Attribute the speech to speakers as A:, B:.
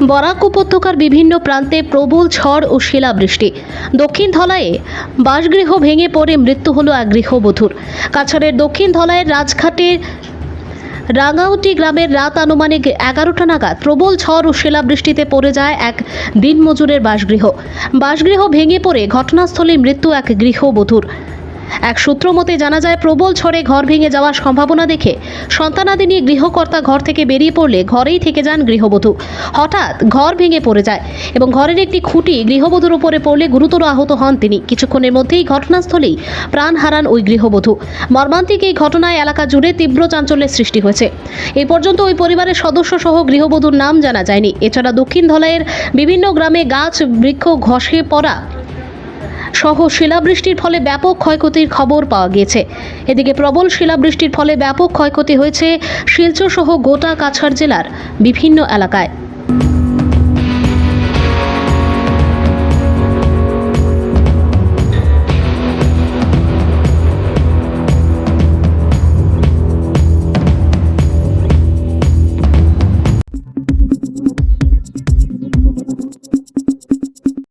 A: বরাক উপত্যকার বিভিন্ন প্রান্তে প্রবল ঝড় ও শিলাবৃষ্টি। দক্ষিণ ধলায়ে বাসগৃহ ভেঙে পড়ে মৃত্যু হলো এক গৃহবধূর। কাছাড়ের দক্ষিণ ধলায়ের রাজঘাটের রাঙাউটি গ্রামের রাত আনুমানিক এগারোটা নাগাদ প্রবল ঝড় ও শিলাবৃষ্টিতে পড়ে যায় এক দিনমজুরের বাসগৃহ। বাসগৃহ ভেঙে পড়ে ঘটনাস্থলে মৃত্যু এক গৃহবধূর। এক সূত্র মতে জানা যায়, প্রবল ঝড়ে ঘর ভেঙে যাওয়ার সম্ভাবনা দেখে সন্তানাদি নিয়ে গৃহকর্তা ঘর থেকে বেরিয়ে পড়লে ঘরেই থেকে যান গৃহবধূ। হঠাৎ ঘর ভেঙে পড়ে যায় এবং ঘরের একটি খুঁটি গৃহবধূর উপরে পড়লে গুরুতর আহত হন তিনি। কিছুক্ষণের মধ্যেই ঘটনাস্থলেই প্রাণ হারান ওই গৃহবধূ। মর্মান্তিক এই ঘটনায় এলাকা জুড়ে তীব্র চাঞ্চল্যের সৃষ্টি হয়েছে। এই পর্যন্ত ওই পরিবারের সদস্য সহ গৃহবধূর নাম জানা যায়নি। এছাড়া দক্ষিণ ধলাইয়ের বিভিন্ন গ্রামে গাছ, বৃক্ষ ঘষে পড়া সহ শিলাবৃষ্টির ফলে ব্যাপক ক্ষয়ক্ষতির খবর পাওয়া গিয়েছে। এদিকে প্রবল শিলাবৃষ্টির ফলে ব্যাপক ক্ষয়ক্ষতি হয়েছে শিলচর সহ গোটা কাছাড় জেলার বিভিন্ন এলাকায়।